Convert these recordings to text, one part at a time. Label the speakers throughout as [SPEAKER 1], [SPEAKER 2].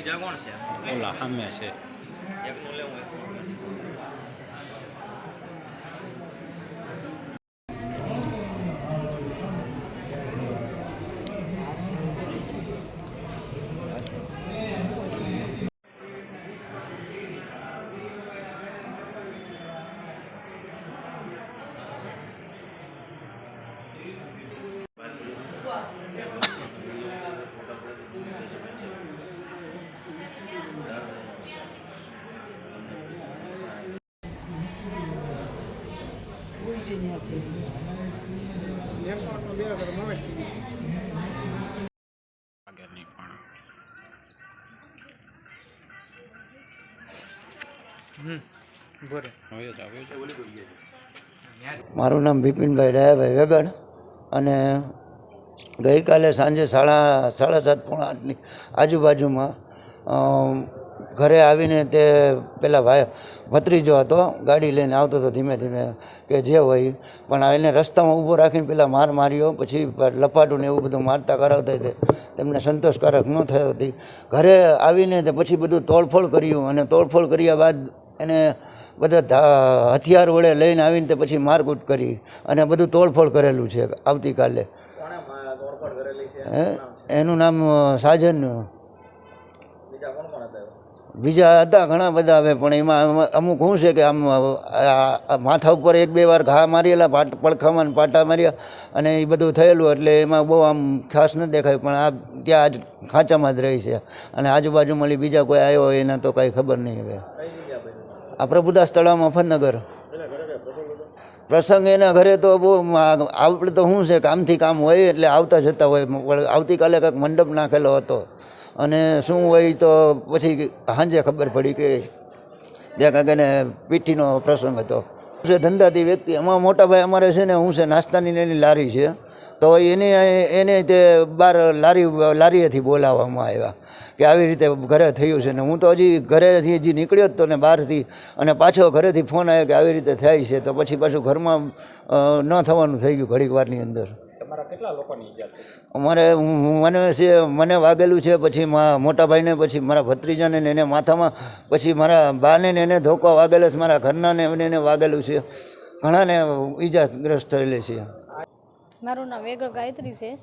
[SPEAKER 1] બીજા કોણ છે?
[SPEAKER 2] ઓલા સામે છે.
[SPEAKER 1] એકનું લેવું
[SPEAKER 2] આવ્યો છે
[SPEAKER 3] મારું નામ બિપિનભાઈ ડાયાભાઈ વેગડ અને ગઈકાલે સાંજે સાડા સાડા સાત પોણા આઠની આજુબાજુમાં ઘરે આવીને તે પેલા ભાઈ ભત્રીજો હતો ગાડી લઈને આવતો હતો ધીમે ધીમે કે જે હોય. પણ એને રસ્તામાં ઊભો રાખીને પેલા માર માર્યો પછી લપાટું ને એવું બધું મારતા કરાવતા તે. તેમને સંતોષકારક ન થયો હતી ઘરે આવીને તે પછી બધું તોડફોડ કર્યું અને તોડફોડ કર્યા બાદ એને બધા હથિયાર વડે લઈને આવીને તે પછી મારકૂટ કરી અને બધું તોડફોડ કરેલું છે આવતીકાલે. એનું નામ સાજન
[SPEAKER 1] બીજા હતા
[SPEAKER 3] ઘણા બધા હવે, પણ એમાં અમુક શું છે કે આમ માથા ઉપર એક બે વાર ઘા મારેલા, પાટ પડખામાં પાટા માર્યા અને એ બધું થયેલું એટલે એમાં બહુ આમ ખાસ ન દેખાય, પણ આ ત્યાં આજ ખાંચામાં જ રહી છે. અને આજુબાજુ મળી બીજા કોઈ આવ્યો હોય, એના તો કાંઈ ખબર નહીં હવે. આ પ્રભુદાસ તળાવ મફતનગર. પ્રસંગ એના ઘરે તો બહુ આપણે તો શું છે કામથી કામ હોય, એટલે આવતા જતા હોય આવતીકાલે કંઈક મંડપ નાખેલો હતો. અને શું હોય તો પછી સાંજે ખબર પડી કે ત્યાં કાંઈક એને પીઠીનો પ્રસંગ હતો. છે ધંધાથી વ્યક્તિ. એમાં મોટા ભાઈ અમારે છે ને, હું છે નાસ્તાની એની લારી છે. તો એને એને તે બાર લારી, લારીએથી બોલાવવામાં આવ્યા કે આવી રીતે ઘરે થયું છે ને. હું તો હજી ઘરેથી હજી નીકળ્યો જ તો ને બહારથી. અને પાછો ઘરેથી ફોન આવ્યો કે આવી રીતે થાય છે. તો પછી પાછું ઘરમાં ન થવાનું થઈ ગયું ઘડીક વારની અંદર.
[SPEAKER 2] કેટલા લોકોની ઈજા થઈ?
[SPEAKER 3] અમારે હું- હું- મને છે મને વાગેલું છે પછી મોટા ભાઈને પછી મારા ભત્રીજાને ને એને માથામાં પછી મારા બાને ને એને ધોકો વાગેલો છે મારા ઘરનાને એને એને વાગેલું છે. ઘણાને ઈજાગ્રસ્ત થયેલી છે.
[SPEAKER 4] મારું નામ વેગળ ગાયત્રી છે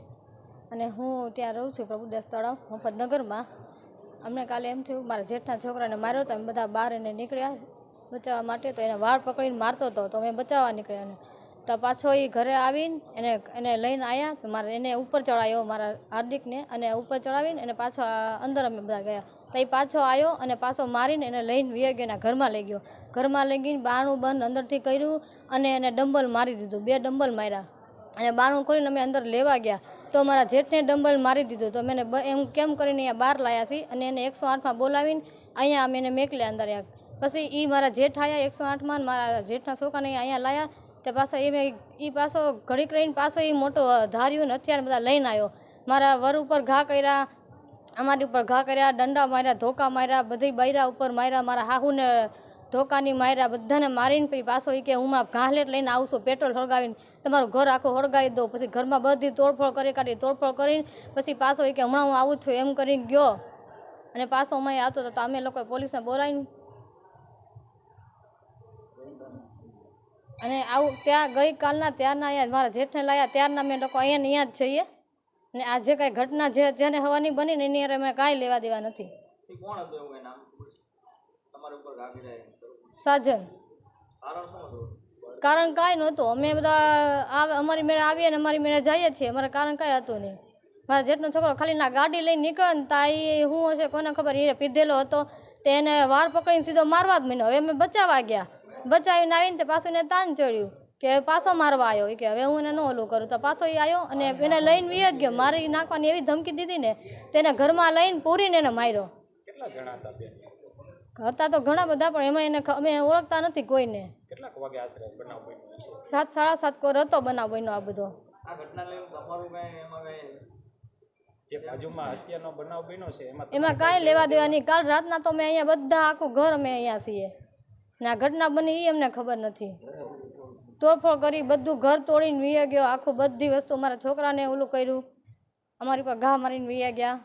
[SPEAKER 4] અને હું ત્યાં રહું છું પ્રભુદાસ તળાવ મફતનગરમાં. અમને કાલે એમ થયું મારા જેઠના છોકરાને માર્યો તો અમે બધા બહાર એને નીકળ્યા. બચાવવા માટે તો એને વાળ પકડીને મારતો હતો તો અમે બચાવવા નીકળ્યા તો પાછો એ ઘરે આવીને એને એને લઈને આવ્યા મારે એને ઉપર ચડાવ્યો મારા હાર્દિકને અને ઉપર ચડાવીને એને પાછો અંદર અમે બધા ગયા. તો એ પાછો આવ્યો અને પાછો મારીને એને લઈને વી એના ઘરમાં લઈ ગયો. ઘરમાં લઈ ગઈને બારણું બંધ અંદરથી કર્યું અને એને ડંબલ મારી દીધું, બે ડંબલ માર્યા. અને બારણું ખોલીને અમે અંદર લેવા ગયા. તો મારા જેઠને ડંબલ મારી દીધું. તો મેં એમ કેમ કરીને અહીંયા બહાર લાયા છીએ અને એને એકસો આઠમાં બોલાવીને અહીંયા અમે એને મેકલ્યા અંદર પછી એ મારા જેઠ આવ્યા એકસો આઠમાં મારા જેઠના છોકરાને અહીંયા લાયા. તે પાછા એ મેં એ પાછો ઘડીક રહીને પાછો એ મોટો ધાર્યું ને અને બધા લઈને આવ્યો. મારા વર ઉપર ઘા કર્યા, અમારી ઉપર ઘા કર્યા, દંડા માર્યા, ધોકા માર્યા, બધી બૈરા ઉપર માર્યા, મારા હાહુને ધોકાની માર્યા, બધાને મારીને પછી પાછો એ કે હું મારા ઘાલેટ લઈને આવશું પેટ્રોલ સળગાવીને તમારું ઘર આખું સળગાવી દો, પછી ઘરમાં બધી તોડફોડ કરી કાઢી, તોડફોડ કરીને પછી પાછો એ કે હમણાં હું આવું છું, એમ કરીને ગયો. અને પાછો અમારે આવતો હતો તો અમે લોકોએ પોલીસને બોલાવીને અને આવું ત્યાં ગઈકાલના ત્યારના અહીંયા મારા જેઠને લાયા ત્યારના મેં લોકો અહીંયા ને અહીંયા જ જઈએ અને આ જે કાંઈ ઘટના જે જેને હવાની બની ને એની અરે મેં કાંઈ લેવા દેવા નથી. સાજન.
[SPEAKER 1] કારણ
[SPEAKER 4] કાંઈ નહોતું. અમે બધા અમારી મેળે આવીએ ને અમારી મેળે જઈએ છીએ. અમારે કારણ કાંઈ હતું નહીં. મારા જેટનો છોકરો ખાલી ના ગાડી લઈને નીકળે ને તા એ શું હશે કોને ખબર? એ પીધેલો હતો. તે એને વાર પકડીને સીધો મારવા જ મહિનો હવે અમે બચાવવા ગયા. બચાવીને આવીને તે પાછું એને તાન ચડ્યું કે પાછો મારવા આવ્યો કે હવે હું એને ન ઓલું કરું. તો પાછો એ આવ્યો અને એને લઈને વી ગયો. મારી નાખવાની એવી ધમકી દીધી ને તેને ઘરમાં લઈને પૂરીને એને માર્યો.
[SPEAKER 2] હતા
[SPEAKER 4] તો ઘણા બધા પણ એમાં એને અમે ઓળખતા નથી કોઈને. સાત સાડા સાત કોર હતો બનાવ બન્યો આ બધો.
[SPEAKER 1] આ ઘટના લઈને તમારું કઈ એમાં કઈ
[SPEAKER 2] જે બાજુમાં હત્યાનો બનાવ બન્યો છે એમાં
[SPEAKER 4] એમાં કાંઈ લેવા દેવા નહીં કાલ રાતના તો અમે અહીંયા બધા આખું ઘર અમે અહીંયા છીએ. ને, ઘટના બની એ અમને ખબર નથી. તોડફોડ કરી, બધું ઘર તોડીને વીયા ગયો. આખું બધી વસ્તુ અમારા છોકરાને ઓલું કર્યું. અમારી પર ઘા મારીને વીયા ગયા.